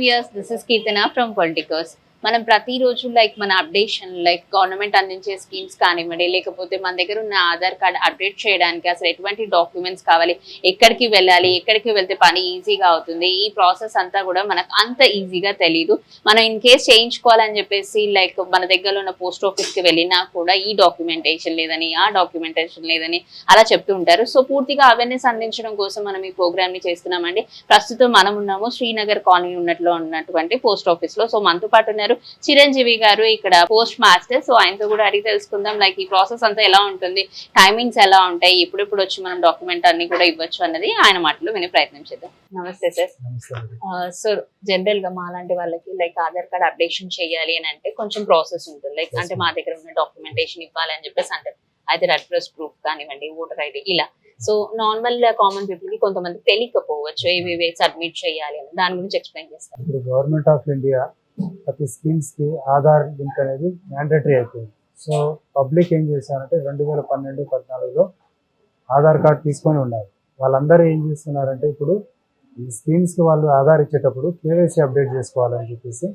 Five years this is Keerthana from politicals మనం ప్రతిరోజు like మన అప్డేషన్ లైక్ గవర్నమెంట్ అందించే స్కీమ్స్ కానివ్వండి లేకపోతే మన దగ్గర ఉన్న ఆధార్ కార్డ్ అప్డేట్ చేయడానికి అసలు ఎటువంటి డాక్యుమెంట్స్ కావాలి ఎక్కడికి వెళ్ళాలి ఎక్కడికి వెళ్తే పని ఈజీగా అవుతుంది ఈ ప్రాసెస్ అంతా కూడా మనకు అంత ఈజీగా తెలియదు మనం ఇన్ కేస్ చేయించుకోవాలని చెప్పేసి లైక్ మన దగ్గర ఉన్న పోస్ట్ ఆఫీస్కి వెళ్ళినా కూడా ఈ డాక్యుమెంటేషన్ లేదని ఆ డాక్యుమెంటేషన్ లేదని అలా చెప్తూ ఉంటారు. సో పూర్తిగా అవేర్నెస్ అందించడం కోసం మనం ఈ ప్రోగ్రామ్ని చేస్తున్నామండి. ప్రస్తుతం మనం ఉన్నాము శ్రీనగర్ కాలనీ ఉన్నట్లో ఉన్నటువంటి పోస్ట్ ఆఫీస్లో. సో మనతో పాటు ఉన్నారు చిరంజీవి గారు ఇక్కడ పోస్ట్ మాస్టర్. సో ఆయనతో కూడా అడిగి తెలుసుకుందాం లైక్ ఈ ప్రాసెస్ అంతా ఎలా ఉంటుంది టైమింగ్స్ ఎలా ఉంటాయి ఎప్పుడెప్పుడు వచ్చి మనం డాక్యుమెంట్ అన్ని కూడా ఇవ్వచ్చు అన్నది ఆయన మాటలు వినే ప్రయత్నం చేద్దాం. నమస్తే సార్. సో జనరల్గా మాలాంటి వాళ్ళకి లైక్ ఆధార్ కార్డ్ అప్డేషన్ చేయాలి అని అంటే కొంచెం ప్రాసెస్ ఉంటుంది. లైక్ అంటే. మా దగ్గర ఉన్న డాక్యుమెంటేషన్ ఇవ్వాలి అని చెప్పేసి అంటారు అయితే అడ్రస్ ప్రూఫ్ కానివ్వండి ఓటర్ ఐడి ఇలా. సో నార్మల్ కామన్ పీపుల్కి కొంతమంది తెలియకపోవచ్చు ఏవి సబ్మిట్ చేయాలి అని. దాని గురించి ఎక్స్ప్లెయిన్ చేస్తారు ఇప్పుడు గవర్నమెంట్ ఆఫ్ ఇండియా ప్రతి స్కీమ్స్కి ఆధార్ లింక్ అనేది మ్యాండేటరీ అయిపోయింది. సో పబ్లిక్ ఏం చేశారంటే రెండు వేల పన్నెండు పద్నాలుగులో ఆధార్ కార్డు తీసుకొని ఉన్నారు వాళ్ళందరూ ఏం చేస్తున్నారంటే ఇప్పుడు ఈ స్కీమ్స్కి వాళ్ళు ఆధార్ ఇచ్చేటప్పుడు కేవైసీ అప్డేట్ చేసుకోవాలని చెప్పేసి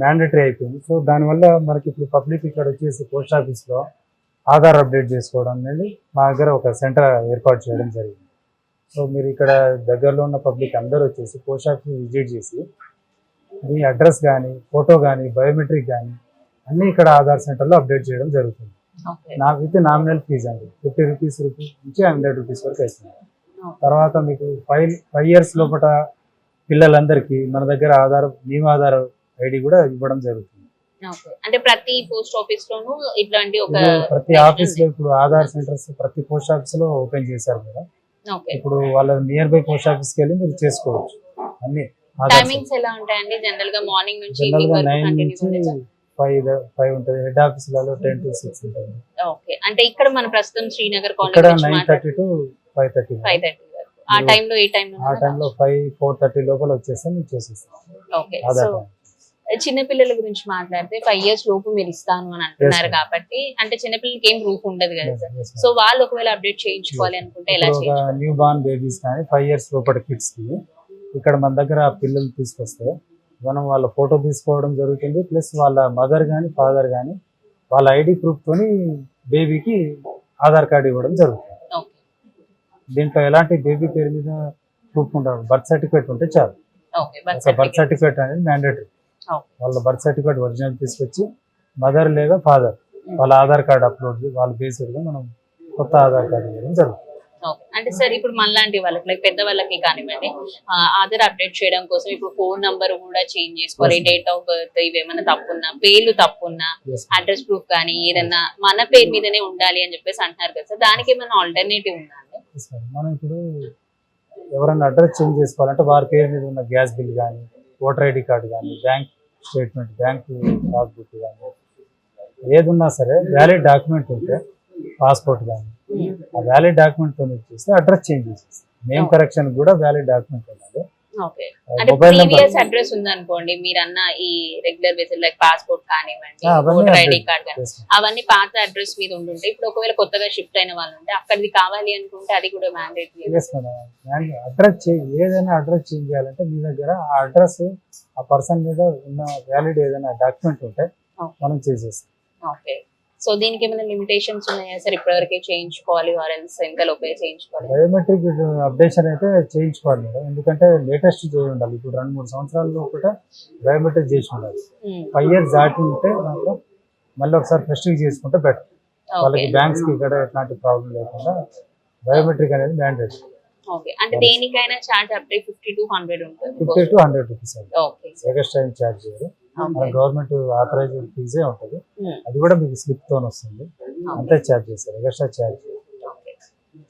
మ్యాండేటరీ అయిపోయింది. సో దానివల్ల మనకి ఇప్పుడు పబ్లిక్ ఇక్కడ వచ్చేసి పోస్ట్ ఆఫీస్లో ఆధార్ అప్డేట్ చేసుకోవడం అనేది మా దగ్గర ఒక సెంటర్ ఏర్పాటు చేయడం జరిగింది. సో మీరు ఇక్కడ దగ్గరలో ఉన్న పబ్లిక్ అందరూ వచ్చేసి పోస్ట్ ఆఫీస్ విజిట్ చేసి మీ అడ్రస్ కానీ ఫోటో కానీ బయోమెట్రిక్ కానీ అన్నీ ఇక్కడ ఆధార్ సెంటర్లో అప్డేట్ చేయడం జరుగుతుంది. ఓకే. నాకు విత్ నామినల్ ఫీజ్ అండి ఫిఫ్టీ రూపీస్ రూపీస్ నుంచి హండ్రెడ్ రూపీస్ వరకు అవుతుంది తర్వాత మీకు ఫైవ్ ఫైవ్ ఇయర్స్ లోపల పిల్లలందరికీ మన దగ్గర ఆధార్ మేము ఆధార్ ఐడి కూడా ఇవ్వడం జరుగుతుంది. అంటే ప్రతి పోస్ట్ ఆఫీస్ లోను ఇట్లాంటి ఒక ఇప్పుడు ప్రతి ఆఫీస్లో ఇప్పుడు ఆధార్ సెంటర్స్ ప్రతి పోస్ట్ ఆఫీస్లో ఓపెన్ చేశారు కదా. ఇప్పుడు వాళ్ళ నియర్ బై పోస్ట్ ఆఫీస్కి వెళ్ళి మీరు చేసుకోవచ్చు. అన్ని. టైమింగ్స్ ఎలా ఉంటాయండి జనరల్గా మార్నింగ్ నుంచి ఈవినింగ్ వరకు కంటిన్యూ ఫైవ్ ఫైవ్ ఉంటుంది. హెడ్ ఆఫీసులలో టెన్ టు సిక్స్ ఉంటుంది. ఓకే అంటే ఇక్కడ మన ప్రస్తుతం Srinagar nine thirty to five thirty five thirty ఆ టైంలో ఏ ఆ టైంలో ఫైవ్ ఫోర్ థర్టీ లోపల వచ్చేస్తే మీరు చేసేస్తాం. ఓకే ఆధార్ సో చిన్న పిల్లల గురించి మాట్లాడితే ఫైవ్ ఇయర్స్ లోపు మీరు ఇస్తాను అని అంటున్నారు. కాబట్టి అంటే చిన్న పిల్లలకి ఏం ప్రూఫ్ ఉండదు కదా సార్. సో వాళ్ళు ఒకవేళ అప్డేట్ చేయించుకోవాలి అనుకుంటే ఎలా న్యూ బార్న్ బేబీస్ కానీ ఫైవ్ ఇయర్స్ లోపల కిడ్స్కి ఇక్కడ మన దగ్గర పిల్లలు తీసుకొస్తే మనం వాళ్ళ ఫోటో తీసుకోవడం జరుగుతుంది ప్లస్ వాళ్ళ మదర్ కానీ ఫాదర్ కానీ వాళ్ళ ఐడి ప్రూఫ్ తోని బేబీకి ఆధార్ కార్డు ఇవ్వడం జరుగుతుంది. దీంట్లో ఎలాంటి బేబీ పేరు మీద ప్రూఫ్ ఉండదు. బర్త్ సర్టిఫికేట్ ఉంటే చాలు. Birth certificate. అనేది మ్యాండేటరీ. వాళ్ళ బర్త్ సర్టిఫికేట్ ఒరిజినల్ తీసుకొచ్చి మదర్ లేదా ఫాదర్ వాళ్ళ ఆధార్ కార్డ్ అప్లోడ్ వాళ్ళ బేస్డ్గా మనం కొత్త ఆధార్ కార్డు ఇవ్వడం జరుగుతుంది. అంటే సార్ ఇప్పుడు మనలాంటి వాళ్ళకి లైక్ పెద్ద వాళ్ళకి కానివ్వండి ఆధార్ అప్డేట్ చేయడం కోసం ఇప్పుడు ఫోన్ నంబర్ కూడా చేంజ్ చేసుకోవాలి. డేట్ ఆఫ్ బర్త్ ఇవేమైనా తప్పున్నా పేర్లు తప్పున్నా. అడ్రస్ ప్రూఫ్ కానీ ఏదన్నా మన పేరు మీదనే ఉండాలి అని చెప్పేసి అంటున్నారు కదా సార్ దానికి ఏమైనా ఆల్టర్నేటివ్ ఉందా. మనం ఇప్పుడు ఎవరైనా అడ్రస్ చేంజ్ చేసుకోవాలంటే వారి పేరు మీద ఉన్న గ్యాస్ బిల్ కానీ ఓటర్ ఐడి కార్డు కానీ బ్యాంక్ స్టేట్మెంట్ బ్యాంక్ పాస్బుక్ కానీ ఏది ఉన్నా సరే వ్యాలిడ్ డాక్యుమెంట్ ఉంటే పాస్పోర్ట్ కానీ ఆ వ్యాలిడ్ డాక్యుమెంట్తో ఇచ్చేస్తే అడ్రస్ చేంజ్ చేసేస్తాం నేమ్. కరెక్షన్ కూడా వ్యాలిడ్ డాక్యుమెంట్ ఉండాలి మొబైల్ నెంబర్ అడ్రస్ ఉందనుకోండి మీరు అన్న ఈ రెగ్యులర్ బేసిస్ లైక్ పాస్పోర్ట్ కానివ్వండి ఓటర్ ఐడి కార్డ్ కానీ. అవన్నీ పాత అడ్రస్ మీద ఉంటుంటే ఇప్పుడు ఒకవేళ కొత్తగా షిఫ్ట్ అయిన వాళ్ళు ఉంటే అక్కడిది కావాలి అనుకుంటే అది కూడా మ్యాండేటరీ. అడ్రస్ చేంజ్ ఏదైనా అడ్రస్ చేంజ్ చేయాలంటే మీ దగ్గర ఆ అడ్రస్ ఆ పర్సన్ మీద ఉన్న వ్యాలిడ్ ఏదైనా డాక్యుమెంట్ ఉంటే. మనం చేసేస్తాం ఓకే సో దీనికి ఏమైనా లిమిటేషన్స్ ఉన్నాయా? సార్ ఇప్పటివరకే చేయించుకోవాలి ఎల్స్ ఇంకా లోపే చేయించుకోవాలి. బయోమెట్రిక్ అప్డేషన్ అయితే చేయించుకోవాలి మేడం. ఎందుకంటే లేటెస్ట్ చేయి ఉండాలి. ఇప్పుడు రెండు మూడు సంవత్సరాల్లో కూడా బయోమెట్రిక్ చేసి ఉండాలి. Hmm. ఫైవ్ ఇయర్స్ దాటి ఉంటే మాత్రం మళ్ళీ ఒకసారి ఫెస్ట్ చేసుకుంటే బెటర్ వాళ్ళకి బ్యాంక్స్కి ఇక్కడ ఎట్లాంటి ప్రాబ్లం లేకుండా బయోమెట్రిక్ అనేది మ్యాండేట్ ఓకే అంటే దేనికైనా charge update fifty to hundred fifty ఉంటుంది టు హండ్రెడ్ రూపీస్ అండి. ఓకే ఎక్స్ట్రా ఛార్జ్ చేయరు. గవర్నమెంట్ ఆథరైజ్ ఫీజే ఉంటుంది. Hmm. అది కూడా మీకు స్లిప్తో వస్తుంది. అంతే ఛార్జ్ చేస్తారు. Extra charge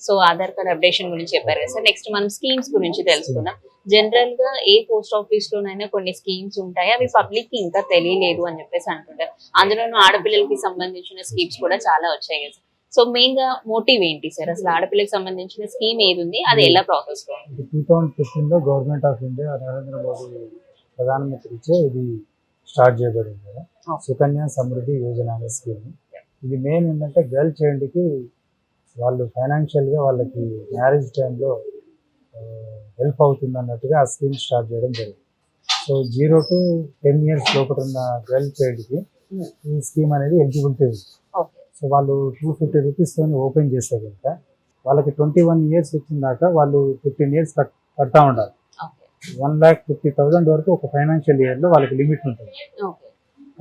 so Aadhaar card updation గురించి చెప్పారు కదా. సార్ నెక్స్ట్ మనం స్కీమ్స్ గురించి తెలుసుకుందాం. జనరల్గా ఏ పోస్ట్ ఆఫీస్ లోనైనా కొన్ని స్కీమ్స్ ఉంటాయి. అవి పబ్లిక్కి ఇంకా తెలియలేదు అని చెప్పేసి అంటుంటారు. అందులోనూ ఆడపిల్లలకి సంబంధించిన స్కీమ్స్ కూడా చాలా వచ్చాయి కదా. సో మెయిన్గా మోటివ్ ఏంటి సార్? అసలు ఆడపిల్లకి సంబంధించిన స్కీమ్ ఏది ఉంది? అది ఎలా ప్రాసెస్లో? టూ థౌజండ్ ఫిఫ్టీన్లో government of India Narendra Modi ప్రధానమంత్రి ఇచ్చే ఇది స్టార్ట్ చేయబడింది కదా. సుకన్య సమృద్ధి యోజన అనే స్కీమ్. ఇది మెయిన్ ఏంటంటే గర్ల్ చైల్డ్కి వాళ్ళు ఫైనాన్షియల్గా వాళ్ళకి మ్యారేజ్ టైంలో హెల్ప్ అవుతుంది అన్నట్టుగా ఆ స్కీమ్ స్టార్ట్ చేయడం జరిగింది. So zero to ten years లోపల ఉన్న గర్ల్ చైల్డ్కి Hmm. ఈ స్కీమ్ అనేది ఎలిజిబిలిటీ ఉంది. సో వాళ్ళు టూ ఫిఫ్టీ రూపీస్తో ఓపెన్ చేస్తే కనుక వాళ్ళకి ట్వంటీ వన్ ఇయర్స్ వచ్చిన దాకా వాళ్ళు ఫిఫ్టీన్ ఇయర్స్ కట్ కడతా ఉండాలి. వన్ ల్యాక్ ఫిఫ్టీ థౌసండ్ వరకు ఒక ఫైనాన్షియల్ ఇయర్లో వాళ్ళకి లిమిట్ ఉంటుంది.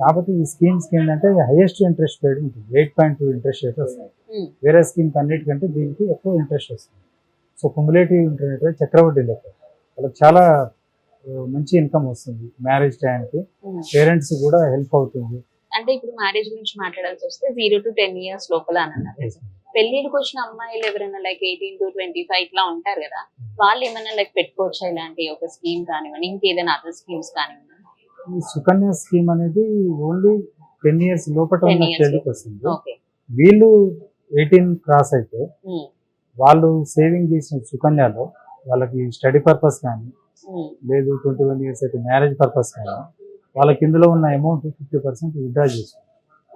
కాబట్టి ఈ స్కీమ్స్కి ఏంటంటే హైయెస్ట్ ఇంట్రెస్ట్ రేట్ ఉంటుంది. Eight point two interest rate వస్తుంది. వేరే స్కీమ్ అన్నిటికంటే దీనికి ఎక్కువ ఇంట్రెస్ట్ వస్తుంది. సో కుములేటివ్ ఇంటర్నెట్ చక్రవడ్డీ లెక్క. వాళ్ళకి చాలా మంచి ఇన్కమ్ వస్తుంది మ్యారేజ్ టైంకి. పేరెంట్స్ కూడా హెల్ప్ అవుతుంది. అంటే ఇప్పుడు మ్యారేజ్ గురించి మాట్లాడాల్సి వస్తే జీరో టు టెన్ ఇయర్స్ లోపల అని అన్నారు. పెళ్ళికి వచ్చిన అమ్మాయిలు ఎవరైనా like eighteen to twenty five ఇట్లా ఉంటారు కదా వాళ్ళు ఏమైనా లైక్ పెట్టుకోవచ్చా? ఇలాంటి ఒక స్కీమ్ కానివ్వండి ఇంకేదైనా అదర్ స్కీమ్స్ కానివ్వండి? ఈ సుకన్య స్కీమ్ అనేది ఓన్లీ టెన్ ఇయర్స్ లోపల 10 ఉన్న వస్తుంది. వీళ్ళు ఎయిటీన్ క్రాస్ అయితే Hmm. వాళ్ళు సేవింగ్ చేసిన సుకన్యలో వాళ్ళకి స్టడీ పర్పస్ కానీ లేదు ట్వంటీ వన్ ఇయర్స్ అయితే మ్యారేజ్ పర్పస్ కానీ వాళ్ళకి ఇందులో ఉన్న అమౌంట్ ఫిఫ్టీ పర్సెంట్ విత్డ్రా చేసుకోవచ్చు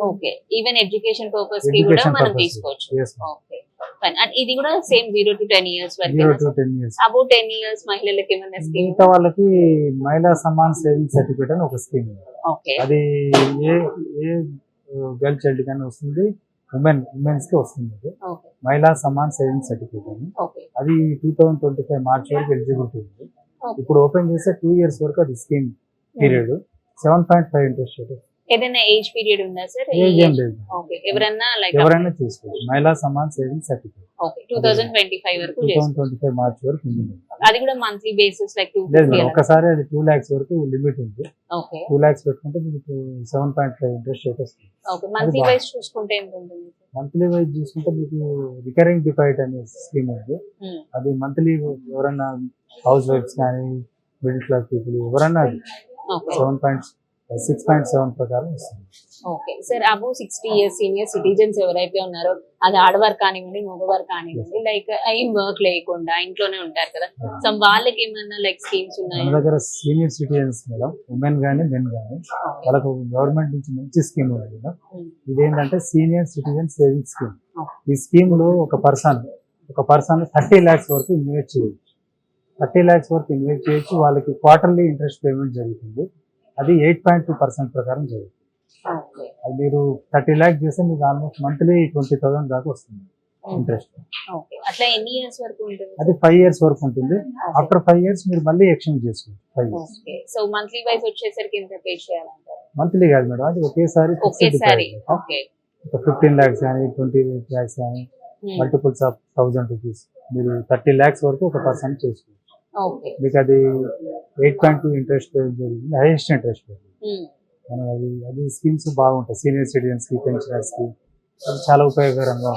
ఓకే ఈవెన్ ఎడ్యుకేషన్ పర్పస్కి కూడా మనం తీసుకోవచ్చు. ఎస్ ఓకే ఫైన్ అండ్ ఇది కూడా same zero to ten years వరకు to ten years about ten years మహిళలకు ఏమైనా స్కీమ్ మిగతా వాళ్ళకి మహిళా సమాన్ సేవింగ్ సర్టిఫికేట్ అని ఒక స్కీమ్ ఉంది. ఓకే అది ఏ ఏ గర్ల్ చైల్డ్ కానీ వస్తుంది ఉమెన్ ఉమెన్స్కి వస్తుంది అది. మహిళా సమాన్ సేవింగ్ సర్టిఫికేట్ అని. ఓకే అది two thousand twenty five March వరకు ఎలిజిబిలిటీ ఉంది. ఇప్పుడు ఓపెన్ చేస్తే టూ ఇయర్స్ వరకు అది scheme period seven point five interest rate ఏదైనా ఏజ్ పీరియడ్ ఉందా సార్ ఏజ్ ఏం లేదు. ఓకే ఎవరన్నా లైక్ ఎవరైనా తీసుకోవచ్చు Mahila Samman saving certificate okay two thousand twenty five వరకు ట్వంటీ ఫైవ్ మార్చ్ వరకు ఉంది. అది కూడా మంత్లీ బేసిస్ లైక్ టూ లేదు మేడం ఒకసారి అది టూ ల్యాక్స్ వరకు లిమిట్ ఉంది. ఓకే టూ ల్యాక్స్ పెట్టుకుంటే మీకు seven point five interest rate వస్తుంది. ఓకే మంత్లీ వైజ్ చూసుకుంటే ఎంత ఉంటుంది? మంత్లీ వైజ్ చూసుకుంటే మీకు రికరింగ్ డిపాజిట్ అనే స్కీమ్ ఉంది. Hmm. అది మంత్లీ ఎవరైనా హౌస్ వైఫ్స్ కానీ మిడిల్ క్లాస్ పీపుల్ ఎవరైనా అది. Okay seven point six point seven ప్రకారం వస్తుంది. Okay sir above sixty years senior citizens ఎవరైతే ఉన్నారో అది ఆడవారు కానివ్వండి మగవారు కానివ్వండి లైక్ ఏం వర్క్ లేకుండా ఇంట్లోనే ఉంటారు కదా. సో వాళ్ళకి ఏమన్నా లైక్ స్కీమ్స్ మన ఉన్నాయా దగ్గర సీనియర్ సిటిజన్స్ మేడం ఉమెన్ కానీ మెన్ కానీ వాళ్ళకు గవర్నమెంట్ నుంచి మంచి స్కీమ్ ఉంది మేడం. Hmm. ఇదేంటంటే సీనియర్ సిటిజన్ సేవింగ్ స్కీమ్. ఈ స్కీమ్లో ఒక పర్సన్ ఒక పర్సన్ థర్టీ ల్యాక్స్ వరకు ఇన్వెస్ట్ చేయొచ్చు. థర్టీ ల్యాక్స్ వరకు ఇన్వెస్ట్ చేయొచ్చు వాళ్ళకి క్వార్టర్లీ ఇంట్రెస్ట్ పేమెంట్ జరుగుతుంది. అది ఎయిట్ పాయింట్ టూ పర్సెంట్ ప్రకారం అది మీరు థర్టీ ల్యాక్స్ చేస్తే మీకు ఆల్మోస్ట్ మంత్లీ ట్వంటీ థౌసండ్ దాకా వస్తుంది ఇంట్రెస్ట్. అది ఫైవ్ ఇయర్స్ వరకు ఉంటుంది. ఆఫ్టర్ ఫైవ్ ఇయర్స్ మీరు మళ్ళీ ఎక్స్చేంజ్ చేసుకోవచ్చు ఫైవ్ ఇయర్స్. సో మంత్లీ వచ్చేసరికి ఎంత పే చేయాలంటారు? మంత్లీ కాదు మేడం అది ఒకేసారి ఫిఫ్టీన్ ల్యాక్స్ కానీ ట్వంటీ ల్యాక్స్ కానీ. మల్టిపుల్స్ ఆఫ్ థౌజండ్ రూపీస్ మీరు థర్టీ ల్యాక్స్ వరకు ఒక పర్సన్ చేసుకోవచ్చు. మీకు అది ఎయిట్ పాయింట్ టూ ఇంట్రెస్ట్ జరుగుతుంది హైయెస్ట్ ఇంట్రెస్ట్ Hmm. మనం అది అది స్కీమ్స్ బాగుంటాయి. సీనియర్ సిటిజన్స్కి పెన్షనర్స్కి అది చాలా ఉపయోగకరంగా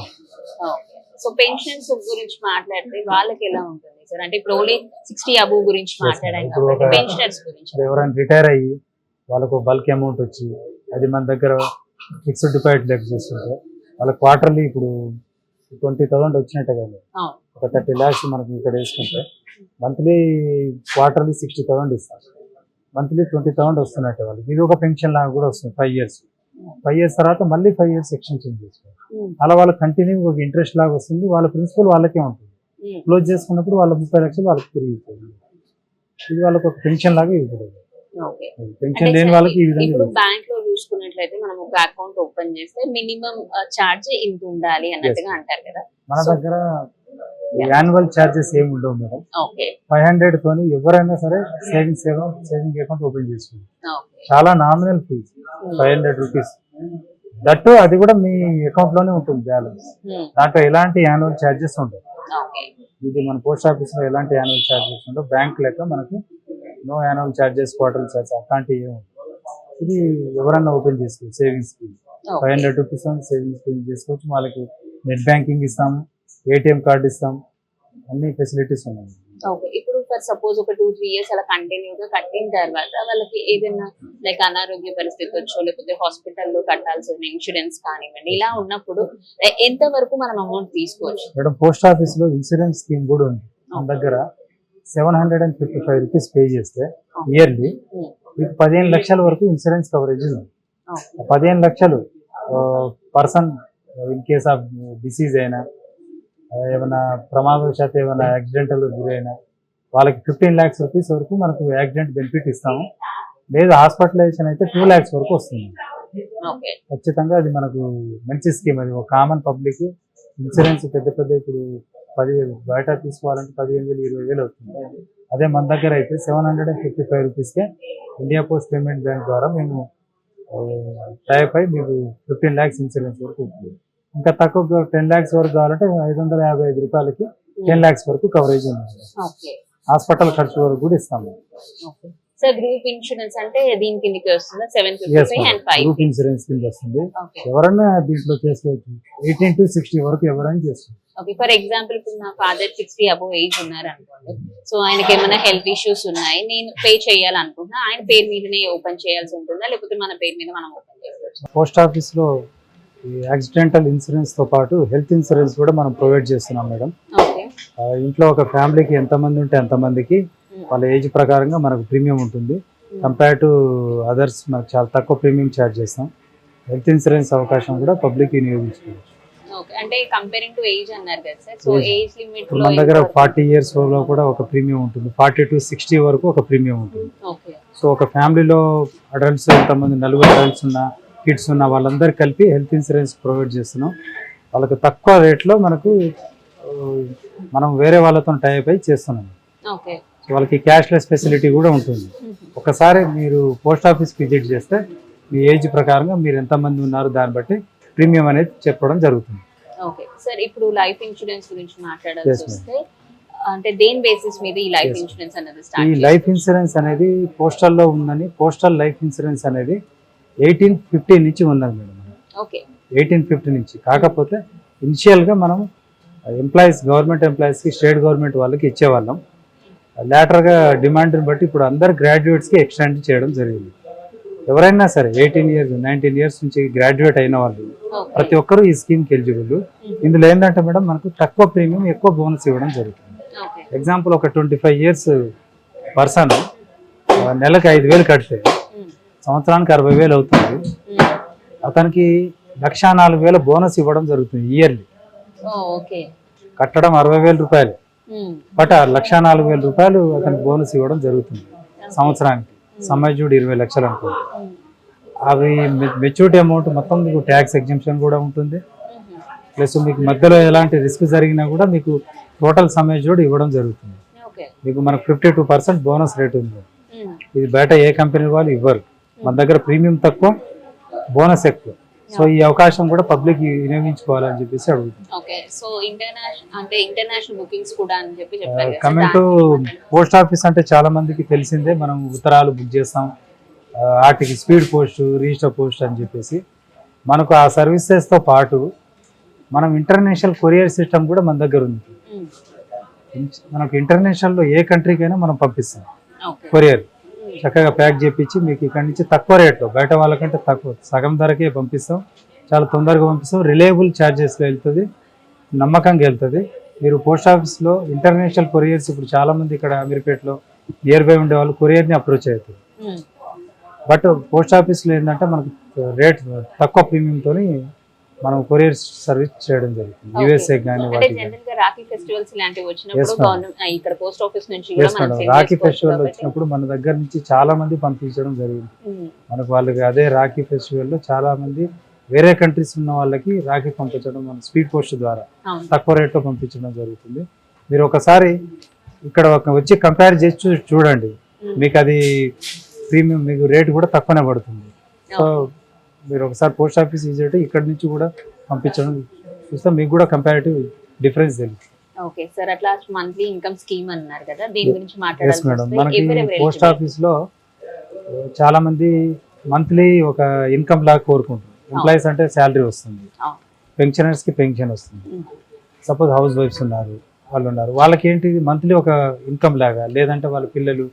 సో పెన్షన్స్ గురించి మాట్లాడితే వాళ్ళకి ఎలా ఉంటుంది సార్? అంటే ఇప్పుడు ఓన్లీ సిక్స్టీ అబూ గురించి మాట్లాడాం పెన్షనర్స్ గురించి. ఎవరైనా రిటైర్ అయ్యి వాళ్ళకు బల్క్ అమౌంట్ వచ్చి అది మన దగ్గర ఫిక్స్డ్ డిపాజిట్ లెక్క చేస్తుంటే వాళ్ళ క్వార్టర్లీ ఇప్పుడు ట్వంటీ థౌసండ్ వచ్చినట్టే కదా. అవును. ఒక థర్టీ ల్యాక్స్ మనకు ఇక్కడ వేసుకుంటే మంత్లీ క్వార్టర్లీ సిక్స్టీ థౌసండ్ ఇస్తాం మంత్లీ ట్వంటీ థౌసండ్ వస్తున్నట్టే వాళ్ళకి. ఇది ఒక పెన్షన్ లాగా కూడా వస్తుంది ఫైవ్ ఇయర్స్. ఫైవ్ ఇయర్స్ తర్వాత మళ్ళీ ఫైవ్ ఇయర్స్ ఎక్స్టెన్షన్ చేసుకోవాలి. అలా వాళ్ళకి కంటిన్యూ ఒక ఇంట్రెస్ట్ లాగా వస్తుంది. వాళ్ళ ప్రిన్సిపల్ వాళ్ళకే ఉంటుంది. క్లోజ్ చేసుకున్నప్పుడు వాళ్ళ ముప్పై లక్షలు వాళ్ళకి తిరిగిపోతుంది ఇది వాళ్ళకి ఒక పెన్షన్ లాగా ఇవ్వబడదు. ఓకే. పెన్షన్ లేని వాళ్ళకి ఈ విధంగా ఇప్పుడు ఇవ్వదు. బ్యాంక్లో చూసుకున్నట్లయితే మనం ఒక అకౌంట్ ఓపెన్ చేస్తే మినిమం చార్జ్ ఇంత ఉండాలి అన్నట్టుగా అంటారు కదా. మన దగ్గర యాన్యువల్ చార్జెస్ ఏమి ఉండవు మేడం. ఫైవ్ హండ్రెడ్ తోని ఎవరైనా సరే సేవింగ్స్ సేవింగ్ అకౌంట్ ఓపెన్ చేసుకోండి చాలా nominal fee five hundred rupees. That అది కూడా మీ అకౌంట్లోనే ఉంటుంది బ్యాలెన్స్. దాంట్లో ఎలాంటి యాన్యువల్ చార్జెస్ ఉండవు. ఇది మన పోస్ట్ ఆఫీస్లో ఎలాంటి యాన్యువల్ చార్జెస్ ఉండవు. బ్యాంక్ లెక్క మనకు no annual charges quarter charges అట్లాంటివి ఏమి ఇది ఎవరన్నా ఓపెన్ చేసుకోవచ్చు savings scheme five hundred rupees savings scheme చేసుకోవచ్చు. వాళ్ళకి నెట్ బ్యాంకింగ్ ఇస్తాము ఏటీఎం కార్డు ఇస్తాం అన్ని ఫెసిలిటీస్ ఉన్నాయి. ఓకే. ఇప్పుడు ఫర్ సపోజ్ ఒక టూ త్రీ ఇయర్స్ అలా కంటిన్యూ గా కట్టిన తర్వాత వాళ్ళకి ఏదైనా లైక్ అనారోగ్య పరిస్థితి వచ్చో లేకపోతే హాస్పిటల్లో కట్టాల్సిన ఇన్సూరెన్స్ కానివ్వండి ఇలా ఉన్నప్పుడు ఎంత వరకు మనం అమౌంట్ తీసుకోవచ్చు? మేడం పోస్ట్ ఆఫీస్లో ఇన్సూరెన్స్ స్కీమ్ కూడా ఉంది. మన దగ్గర seven hundred and fifty five rupees pay చేస్తే ఇయర్లీ. మీకు పదిహేను లక్షల వరకు ఇన్సూరెన్స్ కవరేజ్ ఉంది. పదిహేను లక్షలు person in case of disease అయినా ఏమైనా ప్రమాదవశాత్తు ఏమైనా యాక్సిడెంటల్ గురైనా వాళ్ళకి ఫిఫ్టీన్ ల్యాక్స్ రూపీస్ వరకు మనకు యాక్సిడెంట్ బెనిఫిట్ ఇస్తాము. లేదు హాస్పిటలైజేషన్ అయితే టూ ల్యాక్స్ వరకు వస్తుంది. ఖచ్చితంగా అది మనకు మంచి స్కీమ్ అది. ఒక కామన్ పబ్లిక్ ఇన్సూరెన్స్ పెద్ద పెద్ద ఇప్పుడు పదివేలు. బయట తీసుకోవాలంటే పదిహేను వేలు ఇరవై వేలు అవుతుంది. అదే మన దగ్గర అయితే seven hundred and fifty five రూపీస్కే ఇండియా పోస్ట్ పేమెంట్ బ్యాంక్ ద్వారా మేము టైప్ అయి మీకు ఫిఫ్టీన్ ల్యాక్స్ ఇన్సూరెన్స్ వరకు ఉంటుంది ఇంకా తక్కువ టెన్ ల్యాక్స్ వరకు కావాలంటే ఐదు వందల యాభై ఐదు రూపాయలకి టెన్ ల్యాక్స్ వరకు కవరేజ్ ఉంది హాస్పిటల్ ఖర్చు వరకు కూడా ఇస్తాము. గ్రూప్ ఇన్సూరెన్స్ అంటే దీని కిందకి వస్తుందా? సెవెన్ గ్రూప్ ఇన్సూరెన్స్ కింద వస్తుంది. ఎవరన్నా దీంట్లో చేసుకోవచ్చు. ఎయిటీన్ టు సిక్స్టీ వరకు ఎవరైనా చేసుకోవచ్చు. ఓకే ఫర్ ఎగ్జాంపుల్ ఇప్పుడు మా ఫాదర్ సిక్స్టీ అబోవ్ ఏజ్ ఉన్నారు అనుకోండి సో ఆయనకి ఏమైనా హెల్త్ ఇష్యూస్ ఉన్నాయి నేను పే చేయాలనుకుంటున్నా ఆయన పేరు మీదనే ఓపెన్ చేయాల్సి ఉంటుందా లేకపోతే మన పేరు మీద మనం ఓపెన్ చేసుకోవచ్చు పోస్ట్ ఆఫీస్లో ఈ యాక్సిడెంటల్ ఇన్సూరెన్స్తో పాటు హెల్త్ ఇన్సూరెన్స్ కూడా మనం ప్రొవైడ్ చేస్తున్నాం మేడం. ఇంట్లో ఒక ఫ్యామిలీకి ఎంతమంది ఉంటే అంతమందికి వాళ్ళ ఏజ్ ప్రకారంగా మనకు ప్రీమియం ఉంటుంది. కంపేర్ టు అదర్స్ మనకు చాలా తక్కువ ప్రీమియం ఛార్జ్ చేస్తాం. హెల్త్ ఇన్సూరెన్స్ అవకాశం కూడా పబ్లిక్ వినియోగించుకోవచ్చు. ఓకే. అంటే కంపేరింగ్ టు ఏజ్ అన్నారు కదా సార్. సో. ఏజ్ లిమిట్ మన దగ్గర ఫార్టీ ఇయర్స్లో కూడా ఒక ప్రీమియం ఉంటుంది. ఫార్టీ టు సిక్స్టీ వరకు ఒక ప్రీమియం ఉంటుంది. ఓకే. సో ఒక ఫ్యామిలీలో అడల్ట్స్ ఎంతమంది నలుగురు అడల్ట్స్ ఉన్న కిడ్స్ ఉన్న వాళ్ళందరూ కలిపి హెల్త్ ఇన్సూరెన్స్ ప్రొవైడ్ చేస్తున్నాం. వాళ్ళకి తక్కువ రేట్లో మనకు మనం వేరే వాళ్ళతో టైప్ అయి చేస్తున్నాం. ఓకే. సో వాళ్ళకి క్యాష్లెస్ ఫెసిలిటీ కూడా ఉంటుంది. ఒకసారి మీరు పోస్ట్ ఆఫీస్ విజిట్ చేస్తే మీ ఏజ్ ప్రకారంగా మీరు ఎంతమంది ఉన్నారు దాన్ని బట్టి ప్రీమియం అనేది చెప్పడం జరుగుతుంది. ఓకే. సార్ ఇప్పుడు లైఫ్ ఇన్సూరెన్స్ గురించి మాట్లాడాల్సి. వస్తే అంటే దేని బేసిస్ మీద ఈ లైఫ్. ఇన్సూరెన్స్ అనేది ఈ లైఫ్ ఇన్సూరెన్స్ అనేది పోస్టల్లో ఉందని పోస్టల్ లైఫ్ ఇన్సూరెన్స్ అనేది ఎయిటీన్ ఫిఫ్టీ నుంచి ఉన్నది మేడం. ఓకే. ఎయిటీన్ ఫిఫ్టీ నుంచి. కాకపోతే ఇనిషియల్గా మనం ఎంప్లాయీస్ గవర్నమెంట్ ఎంప్లాయీస్కి స్టేట్ గవర్నమెంట్ వాళ్ళకి ఇచ్చేవాళ్ళం. లేటర్గా డిమాండ్ని బట్టి ఇప్పుడు అందరు గ్రాడ్యుయేట్స్కి ఎక్స్టెండ్ చేయడం జరిగింది. ఎవరైనా సరే ఎయిటీన్ ఇయర్స్ నైన్టీన్ ఇయర్స్ నుంచి గ్రాడ్యుయేట్ అయిన వాళ్ళు ప్రతి ఒక్కరూ ఈ స్కీమ్కి ఎలిజిబుల్. ఇందులో ఏంటంటే మేడం మనకు తక్కువ ప్రీమియం ఎక్కువ బోనస్ ఇవ్వడం జరుగుతుంది. ఎగ్జాంపుల్ ఒక ట్వంటీ ఫైవ్ ఇయర్స్ పర్సన్ నెలకు ఐదు వేలు కడితే సంవత్సరానికి అరవై వేలు అవుతుంది. అతనికి లక్షా నాలుగు వేల బోనస్ ఇవ్వడం జరుగుతుంది ఇయర్లీ. ఓకే. కట్టడం అరవై వేల రూపాయలు. బట్ ఆ లక్షా నాలుగు వేల రూపాయలు అతనికి బోనస్ ఇవ్వడం జరుగుతుంది సంవత్సరానికి. సమాజుడు ఇరవై లక్షలు అనుకోండి అవి మెచ్యూరిటీ అమౌంట్ మొత్తం మీకు ట్యాక్స్ ఎగ్జిబిషన్ కూడా ఉంటుంది. ప్లస్ మీకు మధ్యలో ఎలాంటి రిస్క్ జరిగినా కూడా మీకు టోటల్ సమాజుడు ఇవ్వడం జరుగుతుంది. మీకు మనకు fifty two percent bonus rate ఉంది. ఇది బయట ఏ కంపెనీ వాళ్ళు ఇవ్వరు. మన దగ్గర ప్రీమియం తక్కువ బోనస్ ఎక్కువ. సో ఈ అవకాశం కూడా పబ్లిక్ వినియోగించుకోవాలని చెప్పేసి అడుగుతుంది ఓకే సో ఇంటర్నేషనల్ అంటే ఇంటర్నేషనల్ బుకింగ్స్ కూడా అని చెప్పి చెప్పారు కదా, కమింగ్ టు పోస్ట్ ఆఫీస్ అంటే చాలా మందికి తెలిసిందే మనం ఉత్తరాలు బుక్ చేస్తాం వాటికి స్పీడ్ పోస్ట్ రిజిస్టర్ పోస్ట్ అని చెప్పేసి. మనకు ఆ సర్వీసెస్తో పాటు మనం ఇంటర్నేషనల్ కొరియర్ సిస్టమ్ కూడా మన దగ్గర ఉంది. ఉమ్, మనకు ఇంటర్నేషనల్లో ఏ కంట్రీకైనా మనం పంపిస్తాం. కొరియర్ చక్కగా ప్యాక్ చేపించి మీకు ఇక్కడ నుంచి తక్కువ రేట్లో బయట వాళ్ళకంటే తక్కువ సగం ధరకే పంపిస్తాం. చాలా తొందరగా పంపిస్తాం. రిలయబుల్ ఛార్జెస్లో వెళ్తుంది నమ్మకంగా వెళ్తుంది. మీరు పోస్ట్ ఆఫీస్లో ఇంటర్నేషనల్ కొరియర్స్ ఇప్పుడు చాలా మంది ఇక్కడ అమీర్పేటలో నియర్ బై ఉండే వాళ్ళు కొరియర్ని అప్రోచ్ అవుతుంది బట్ పోస్ట్ ఆఫీస్లో ఏంటంటే మనకు రేట్ తక్కువ ప్రీమియంతో మనం కొరియర్ సర్వీస్ చేయడం జరుగుతుంది. యూఎస్ఏ కానీ రాఖీ ఫెస్టివల్స్ వచ్చినప్పుడు ఇక్కడ పోస్ట్ ఆఫీస్ నుంచి ఎస్ మేడం రాఖీ ఫెస్టివల్ వచ్చినప్పుడు మన దగ్గర నుంచి చాలా మంది పంపించడం జరిగింది. ఉమ్, మనకు వాళ్ళకి అదే రాఖీ ఫెస్టివల్లో చాలా మంది వేరే కంట్రీస్ ఉన్న వాళ్ళకి రాఖీ పంపించడం మన స్పీడ్ పోస్ట్ ద్వారా తక్కువ రేట్లో పంపించడం జరుగుతుంది. మీరు ఒకసారి ఇక్కడ ఒక వచ్చి కంపేర్ చేసి చూడండి. ఉమ్, మీకు అది ప్రీమియం మీకు రేట్ కూడా తక్కువనే పడుతుంది. సో మీరు ఒకసారి పోస్ట్ ఆఫీస్ విజిట్ ఇక్కడ నుంచి కూడా పంపించడం చూస్తే మీకు కూడా కంపారిటివ్ డిఫరెన్స్ తెలుస్తుంది. Okay sir. అట్లా మంత్లీ ఇన్కమ్ స్కీమ్ అన్నారు కదా దీని గురించి ఎవరెవరు పోస్ట్? ఆఫీస్లో చాలా మంది మంత్లీ ఒక ఇన్కమ్ లాగా కోరుకుంటారు. ఎంప్లాయీస్ అంటే శాలరీ వస్తుంది. పెన్షనర్స్కి పెన్షన్ వస్తుంది. సపోజ్ హౌస్ వైఫ్స్ ఉన్నారు వాళ్ళు ఉన్నారు. వాళ్ళకి ఏంటి మంత్లీ ఒక ఇన్కమ్ లాగా? లేదంటే వాళ్ళ పిల్లలు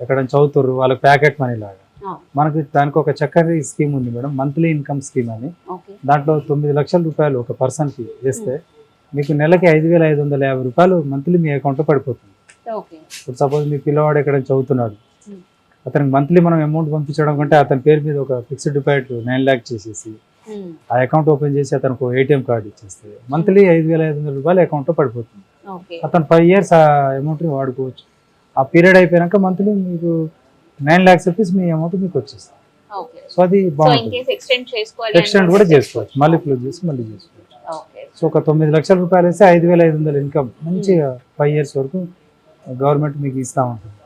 ఎక్కడ చదువుతారు వాళ్ళకి ప్యాకెట్ మనీ లాగా. మనకి దానికి ఒక చక్కటి స్కీమ్ ఉంది మేడం మంత్లీ ఇన్కమ్ స్కీమ్ అని. దాంట్లో తొమ్మిది లక్షల రూపాయలు ఒక పర్సన్కి వేస్తే మీకు నెలకి ఐదు వేల ఐదు వందల యాభై రూపాయలు మంత్లీ మీ అకౌంట్లో పడిపోతుంది. ఇప్పుడు సపోజ్ మీ పిల్లవాడు ఎక్కడ చదువుతున్నాడు. అతనికి మంత్లీ మనం అమౌంట్ పంపించడం కంటే అతని పేరు మీద ఒక ఫిక్స్డ్ డిపాజిట్ నైన్ ల్యాక్ చేసేసి ఆ అకౌంట్ ఓపెన్ చేసి అతనికి ఏటీఎం కార్డు ఇచ్చేస్తే మంత్లీ ఐదు వేల ఐదు వందల రూపాయలు అకౌంట్లో పడిపోతుంది. అతను ఫైవ్ ఇయర్స్ ఆ అమౌంట్ని వాడుకోవచ్చు. ఆ పీరియడ్ అయిపోయాక మంత్లీ మీకు నైన్ ల్యాక్స్ రూపీస్ మీ అమౌంట్ మీకు వచ్చేస్తుంది. ఓకే. సో అది బాగుంటుంది. కేస్ ఎక్స్టెండ్ కూడా చేసుకోవచ్చు. మళ్ళీ క్లోజ్ చేసి మళ్ళీ చేసుకోవచ్చు. సో ఒక తొమ్మిది లక్షల రూపాయలు వేస్తే ఐదు వేల ఐదు వందల ఇన్కమ్ మంచిగా ఫైవ్ ఇయర్స్ వరకు గవర్నమెంట్ మీకు ఇస్తూ ఉంటుంది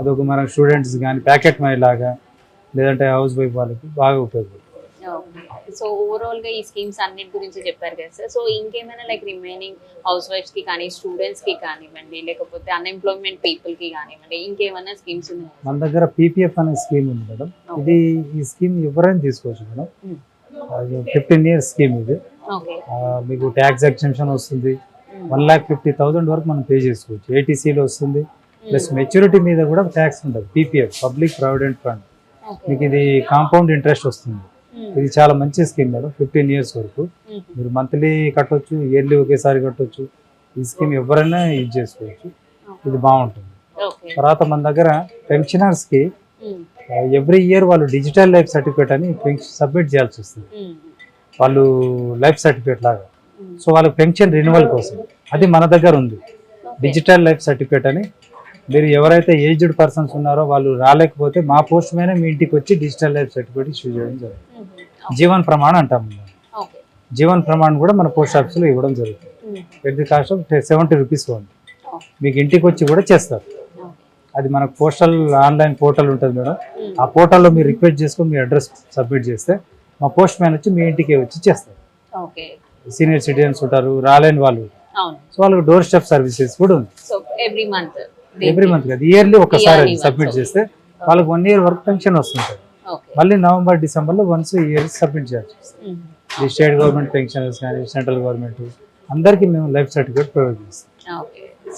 అదొక మన స్టూడెంట్స్ కానీ ప్యాకెట్ మనీ లాగా లేదంటే హౌస్ వైఫ్ వాళ్ళకి బాగా ఉపయోగపడుతుంది. సో ఓవరాల్గా ఈ స్కీమ్స్ అన్నిటి గురించి చెప్పారు కదా సార్ సో ఇంకేమైనా లైక్ రిమైనింగ్ హౌస్ వైఫ్స్కి కానీ స్టూడెంట్స్కి కానివ్వండి లేకపోతే అన్ఎంప్లాయ్మెంట్ పీపుల్కి కానివ్వండి ఇంకేమైనా స్కీమ్స్ ఉన్నాయి? మన దగ్గర పీపీఎఫ్ అనే స్కీమ్ ఉంది మేడం ఇది ఈ స్కీమ్ ఎవరైనా తీసుకోవచ్చు madam Hmm. Fifteen years scheme ఇది. మీకు ట్యాక్స్ ఎగ్జంప్షన్ వస్తుంది. వన్ ల్యాక్ ఫిఫ్టీ థౌసండ్ వరకు మనం పే చేసుకోవచ్చు. ఏటీసీలో వస్తుంది. ప్లస్ మెచ్యూరిటీ మీద కూడా ట్యాక్స్ ఉంటుంది. పీపీఎఫ్ పబ్లిక్ ప్రావిడెంట్ ఫండ్ మీకు ఇది కాంపౌండ్ ఇంట్రెస్ట్ వస్తుంది. ఇది చాలా మంచి స్కీమ్ మేడం ఫిఫ్టీన్ ఇయర్స్ వరకు. మీరు మంత్లీ కట్టొచ్చు ఇయర్లీ ఒకేసారి కట్టొచ్చు. ఈ స్కీమ్ ఎవరైనా యూజ్ చేసుకోవచ్చు. ఇది బాగుంటుంది. తర్వాత మన దగ్గర పెన్షనర్స్కి ఎవ్రీ ఇయర్ వాళ్ళు డిజిటల్ లైఫ్ సర్టిఫికేట్ అని సబ్మిట్ చేయాల్సి వస్తుంది. వాళ్ళు లైఫ్ సర్టిఫికేట్ లాగా. సో వాళ్ళకి పెన్షన్ రెన్యువల్ కోసం. అది మన దగ్గర ఉంది. డిజిటల్ లైఫ్ సర్టిఫికేట్ అని మీరు ఎవరైతే ఏజ్డ్ పర్సన్స్ ఉన్నారో వాళ్ళు రాలేకపోతే మా పోస్ట్ మీద మీ ఇంటికి వచ్చి డిజిటల్ లైఫ్ సర్టిఫికేట్ ఇష్యూ చేయడం జరుగుతుంది. జీవన్ ప్రమాణ్ అంటాం జీవన్ ప్రమాణ్ కూడా మన పోస్ట్ ఆఫీస్లో ఇవ్వడం జరుగుతుంది. At the cost of seventy rupees only మీకు ఇంటికి వచ్చి కూడా చేస్తారు. అది మనకు పోస్టల్ ఆన్లైన్ పోర్టల్ ఉంటుంది మేడం. ఆ పోర్టల్లో మీరు రిక్వెస్ట్ చేసుకొని మీ అడ్రస్ సబ్మిట్ చేస్తే మా పోస్ట్ మ్యాన్ వచ్చి మీ ఇంటికి వచ్చి చేస్తారు. సీనియర్ సిటిజన్స్ ఉంటారు రాలేని వాళ్ళు. సో వాళ్ళకి డోర్ స్టెప్ సర్వీసెస్ కూడా ఉంది. ఎవ్రీ మంత్ ఎవ్రీ మంత్ కదా. ఇయర్లీ ఒకసారి. సబ్మిట్ చేస్తే వాళ్ళకి వన్ ఇయర్ వరకు పెన్షన్ వస్తుంటుంది. ఓకే మళ్ళీ నవంబర్ డిసెంబర్లో వన్స్ ఇయర్ సబ్మిట్ చేయాల్సి వస్తుంది ఈ స్టేట్ గవర్నమెంట్ పెన్షనర్స్ కానీ సెంట్రల్ గవర్నమెంట్ అందరికీ మేము లైఫ్ సర్టిఫికేట్ ప్రొవైడ్ చేస్తాం.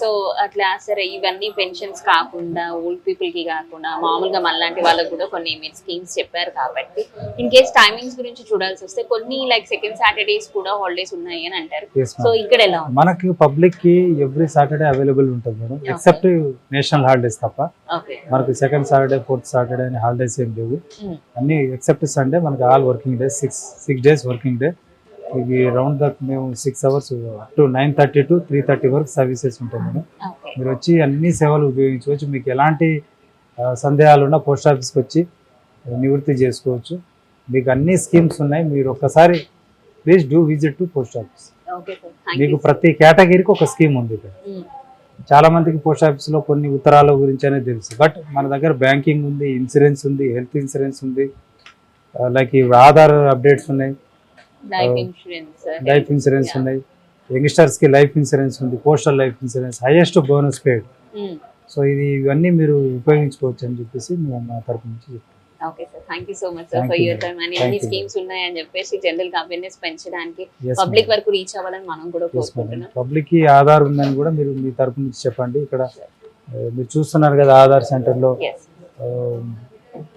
సో అట్లా సరే ఇవన్నీ పెన్షన్స్ కాకుండా ఓల్డ్ పీపుల్కి కాకుండా మామూలుగా మనలాంటి వాళ్ళకి కూడా కొన్ని మీరు స్కీమ్స్ చెప్పారు కాబట్టి ఇన్ కేస్ టైమింగ్స్ గురించి చూడాల్సి వస్తే కొన్ని లైక్ సెకండ్ సాటర్డేస్ కూడా హాలిడేస్ ఉన్నాయి అని అంటారు. సో. ఇక్కడ ఎలా మనకి పబ్లిక్కి ఎవ్రీ సాటర్డే అవైలబుల్ ఉంటుంది మేడం. ఎక్సెప్ట్ నేషనల్ హాలిడేస్ తప్ప. మనకి సెకండ్ సాటర్డే ఫోర్త్ సాటర్డే అని హాలిడేస్ ఏం లేవు. అన్ని ఎక్సెప్ట్ సండే మనకి all working days six six days working day ఇది రౌండ్ ద మేము six hours to nine thirty to three thirty వరకు సర్వీసెస్ ఉంటాయి మేడం. మీరు వచ్చి అన్ని సేవలు ఉపయోగించవచ్చు మీకు ఎలాంటి సందేహాలు ఉన్నా పోస్ట్ ఆఫీస్కి వచ్చి నివృత్తి చేసుకోవచ్చు. మీకు అన్ని స్కీమ్స్ ఉన్నాయి. మీరు ఒక్కసారి please do visit to post office మీకు ప్రతి కేటగిరీకి ఒక స్కీమ్ ఉంది ఇక్కడ. చాలా మందికి పోస్ట్ ఆఫీస్లో కొన్ని ఉత్తరాల గురించి అనేది తెలుసు. బట్ మన దగ్గర బ్యాంకింగ్ ఉంది ఇన్సూరెన్స్ ఉంది హెల్త్ ఇన్సూరెన్స్ ఉంది. లైక్ ఆధార్ అప్డేట్స్ ఉన్నాయి. లైఫ్ ఇన్సూరెన్స్ లైఫ్ ఇన్సూరెన్స్ ఉన్నాయి. యంగ్స్టర్స్కి లైఫ్ ఇన్సూరెన్స్ ఉంది postal life insurance highest bonus paid so ఇది ఇవన్నీ మీరు ఉపయోగించుకోవచ్చు అని చెప్పేసి మేము మా తరపు నుంచి చెప్తాం okay sir thank you so much sir for your. Time అని ఎన్ని స్కీమ్స్ ఉన్నాయని చెప్పేసి జనరల్ అవేర్నెస్ పెంచడానికి పబ్లిక్. వరకు రీచ్ అవ్వాలని మనం కూడా. కోరుకుంటున్నాం. పబ్లిక్కి ఆధార్ ఉందని కూడా మీరు మీ తరపు నుంచి చెప్పండి. ఇక్కడ మీరు చూస్తున్నారు కదా ఆధార్ సెంటర్లో. ఎస్ ఆ,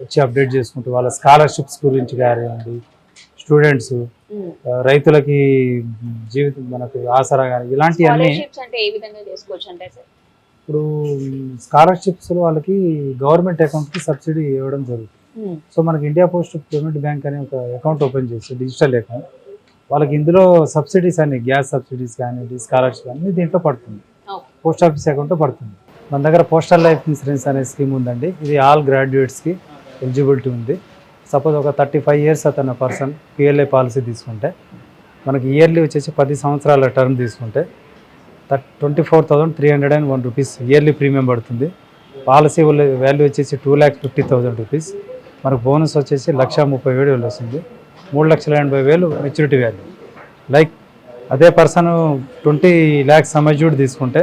వచ్చి అప్డేట్ చేసుకుంటూ వాళ్ళ స్కాలర్షిప్స్ గురించి కానివ్వండి స్టూడెంట్స్ రైతులకి జీవితం మనకు ఆసరా కానీ ఇలాంటివన్నీ అంటే ఏ విధంగా చేసుకోవచ్చు అంటే సార్? ఇప్పుడు స్కాలర్షిప్స్ వాళ్ళకి గవర్నమెంట్ అకౌంట్కి సబ్సిడీ ఇవ్వడం జరుగుతుంది. సో మనకి ఇండియా పోస్ట్ పేమెంట్ బ్యాంక్ అనే ఒక అకౌంట్ ఓపెన్ చేసి డిజిటల్ అకౌంట్ వాళ్ళకి ఇందులో సబ్సిడీస్ అన్ని గ్యాస్ సబ్సిడీస్ కానీ స్కాలర్షిప్ అన్ని దీంట్లో పడుతుంది. పోస్ట్ ఆఫీస్ అకౌంట్లో పడుతుంది. మన దగ్గర పోస్టల్ లైఫ్ ఇన్సూరెన్స్ అనే స్కీమ్ ఉందండి. ఇది ఆల్ గ్రాడ్యుయేట్స్కి ఎలిజిబిలిటీ ఉంది. సపోజ్ ఒక థర్టీ ఫైవ్ ఇయర్స్ అతను పర్సన్ పిఎల్ఐ పాలసీ తీసుకుంటే మనకి ఇయర్లీ వచ్చేసి పది సంవత్సరాల టర్మ్ తీసుకుంటే twenty four thousand three hundred and one rupees yearly premium పడుతుంది. పాలసీ వాల్యూ వచ్చేసి two lakhs fifty thousand rupees మనకు బోనస్ వచ్చేసి లక్ష ముప్పై ఏడు వేలు వస్తుంది. మూడు లక్షల ఎనభై వేలు మెచ్యూరిటీ వాల్యూ లైక్ అదే person twenty lakhs sum assured తీసుకుంటే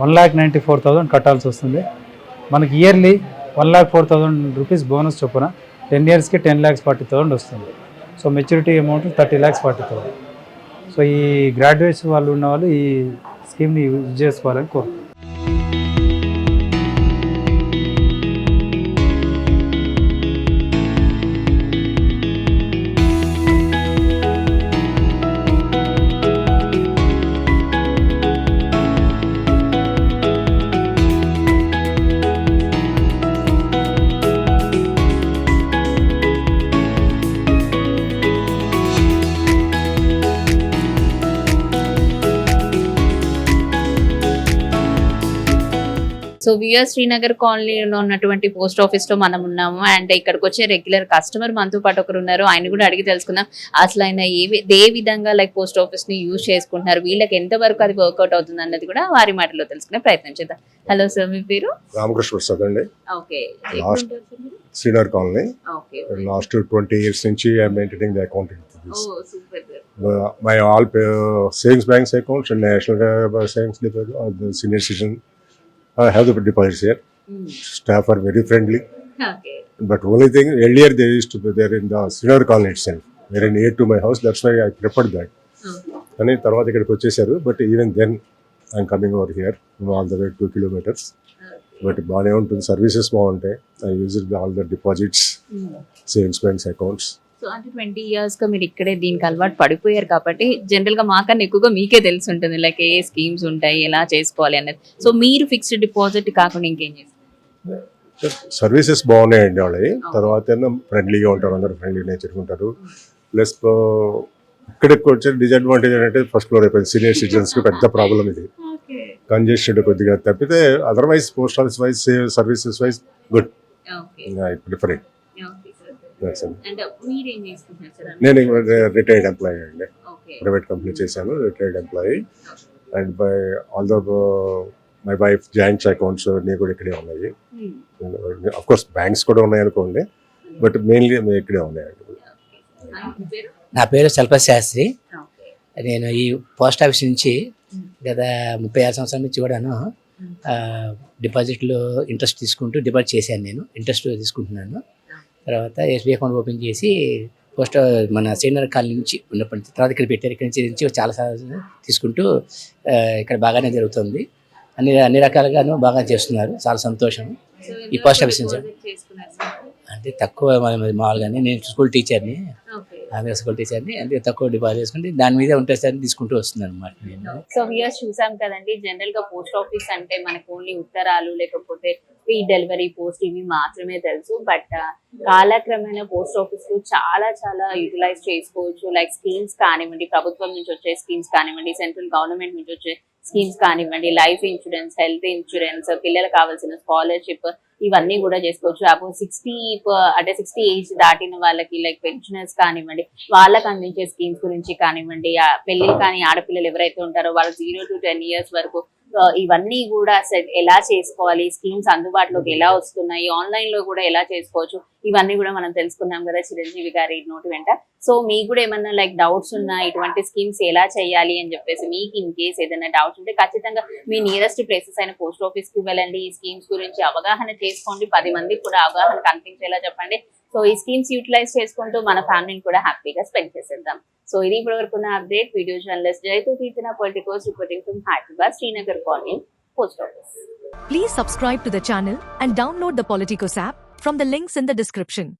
one lakh ninety four thousand కట్టాల్సి వస్తుంది. మనకి yearly one lakh four thousand rupees bonus చొప్పున టెన్ ఇయర్స్కి టెన్ ల్యాక్స్ ఫార్టీ థౌసండ్ వస్తుంది. So maturity amount thirty lakhs forty thousand. So ఈ graduates వాళ్ళు ఉన్న వాళ్ళు ఈ స్కీమ్ని యూజ్ చేసుకోవాలని కోరుకుంటున్నాను విఆర్ శ్రీనగర్ కాలనీలో ఉన్నటువంటి పోస్ట్ ఆఫీస్లో మనం ఉన్నాము. అండ్ ఇక్కడికి వచ్చే రెగ్యులర్ కస్టమర్ మనతో పాటు ఒకరు ఉన్నారు. ఆయన కూడా అడిగి తెలుసుకుందాం. అసలు ఆయన ఏ విధంగా లైక్ పోస్ట్ ఆఫీస్ని యూజ్ చేసుకుంటున్నారు? వీళ్ళకి ఎంత వరకు అది వర్కౌట్ అవుతుంది అన్నది కూడా వారి మాటలో తెలుసుకునే ప్రయత్నం చేద్దాం. హలో సార్ మీ పేరు? రామకృష్ణ ప్రసాద్ అండి. Okay. Srinagar colony. Okay last twenty years నుంచి I maintaining the account my all savings banks accounts national savings senior citizen I have the deposits here staff are very friendly okay but only thing earlier they use to there in the Srinagar colony itself very near to my house that's why I preferred that కానీ తర్వాత ఇక్కడికి వచ్చేసారు but even then I'm coming over here all the way two kilometres but బాగానే ఉంటుంది services బాగుంటాయి. I use all the deposits savings banks accounts so అంటే twenty ఇయర్స్గా మీరు ఇక్కడే దీనికి అలవాటు పడిపోయారు కాబట్టి జనరల్గా మాకన్నా ఎక్కువగా మీకే తెలిసి ఉంటుంది లైక్ ఏ స్కీమ్స్ ఉంటాయి ఎలా చేసుకోవాలి అనేది సో మీరు ఫిక్స్డ్ డిపాజిట్ కాకుండా ఇంకేం చేస్తారు? సర్వీసెస్ బాగున్నాయండి వాళ్ళవి. తర్వాత ఫ్రెండ్లీగా ఉంటారు అందరు ఫ్రెండ్లీ నేచర్గా ఉంటారు. ప్లస్ ఇక్కడికి వచ్చే డిసడ్వాంటేజ్ అంటే ఫస్ట్ ఫ్లోర్ అయిపోయింది. సీనియర్ సిటిజన్స్కి పెద్ద ప్రాబ్లం ఇది. కంజెస్టెడ్ కొద్దిగా తప్పితే otherwise post office wise services wise good I prefer చేసుకుంటున్నారు సార్? నేను రిటైర్డ్ ఎంప్లాయీ అండి. ప్రైవేట్ కంపెనీ చేశాను retired employee and by all the my wife joints accounts అన్నీ కూడా ఇక్కడే ఉన్నాయి. అఫ్ కోర్స్ బ్యాంక్స్ కూడా ఉన్నాయి అనుకోండి. బట్ మెయిన్లీ ఇక్కడే ఉన్నాయండి నా పేరు చలపతి శాస్త్రి. నేను ఈ పోస్ట్ ఆఫీస్ నుంచి గత ముప్పై ఆరు సంవత్సరాల నుంచి కూడాను ఆ, డిపాజిట్లు ఇంట్రెస్ట్ తీసుకుంటూ డిపాజిట్ చేశాను నేను. ఇంట్రెస్ట్ తీసుకుంటున్నాను. తర్వాత ఎస్బీఐ అకౌంట్ ఓపెన్ చేసి పోస్ట్ మన సీనియర్ కాలనీ నుంచి ఉన్నప్పటి నుంచి తర్వాత ఇక్కడ పెట్టారు. ఇక్కడ నుంచి నుంచి చాలా తీసుకుంటూ ఇక్కడ బాగానే జరుగుతుంది. అన్ని అన్ని రకాలుగాను బాగా చేస్తున్నారు. చాలా సంతోషం. ఈ పోస్ట్ ఆఫీస్ నుంచి. అంటే తక్కువ మామూలుగానే నేను స్కూల్ టీచర్ని. ఆమె స్కూల్ అంటే తక్కువ డిపాజిట్ చేసుకుంటే దాని మీద ఉంటే సార్ తీసుకుంటూ వస్తున్నాను అనమాట నేను సో ఇయర్స్ చూసాం కదండి జనరల్గా పోస్ట్ ఆఫీస్ అంటే మనకు ఓన్లీ ఉత్తరాలు లేకపోతే ఫ్రీ డెలివరీ పోస్ట్ ఇవి మాత్రమే తెలుసు. బట్ కాలక్రమేణ పోస్ట్ ఆఫీస్లో చాలా చాలా యూటిలైజ్ చేసుకోవచ్చు. లైక్ స్కీమ్స్ కానివ్వండి ప్రభుత్వం నుంచి వచ్చే స్కీమ్స్ కానివ్వండి సెంట్రల్ గవర్నమెంట్ నుంచి వచ్చే స్కీమ్స్ కానివ్వండి లైఫ్ ఇన్సూరెన్స్ హెల్త్ ఇన్సూరెన్స్ పిల్లలకు కావాల్సిన స్కాలర్షిప్ ఇవన్నీ కూడా చేసుకోవచ్చు. అప్పుడు సిక్స్టీ అంటే సిక్స్టీ ఏజ్ దాటిన వాళ్ళకి లైక్ పెన్షనర్స్ కానివ్వండి వాళ్ళకి అందించే స్కీమ్స్ గురించి కానివ్వండి పెళ్ళిళ్ళు పెళ్ళి ఆడపిల్లలు ఎవరైతే ఉంటారో వాళ్ళు జీరో టు టెన్ ఇయర్స్ వరకు ఇవన్నీ కూడా సెట్ ఎలా చేసుకోవాలి? స్కీమ్స్ అందుబాటులోకి ఎలా వస్తున్నాయి? ఆన్లైన్లో కూడా ఎలా చేసుకోవచ్చు? ఇవన్నీ కూడా మనం తెలుసుకున్నాం కదా చిరంజీవి గారి నోటి వెంట. సో మీకు కూడా ఏమన్నా లైక్ డౌట్స్ ఉన్నా ఇటువంటి స్కీమ్స్ ఎలా చేయాలి అని చెప్పేసి మీకు ఇన్ కేస్ ఏదైనా డౌట్స్ ఉంటే ఖచ్చితంగా మీ నియరెస్ట్ ప్లేసెస్ అయిన పోస్ట్ ఆఫీస్కి వెళ్ళండి. ఈ స్కీమ్స్ గురించి అవగాహన చేసుకోండి. పది మందికి కూడా అవగాహన కనిపించేలా చెప్పండి. సో ఈ స్కీమ్స్ యూటిలైజ్ చేసుకుంటూ మన ఫ్యామిలీని కూడా హ్యాపీగా స్పెండ్ చేసేద్దాం. సో ఇది ఇప్పటి వరకు ఉన్న update video journalist Jaitu Keerthana politicos reporting from Hyderabad Srinagar colony post office Please subscribe to the channel and download the Politicos app from the links in the description.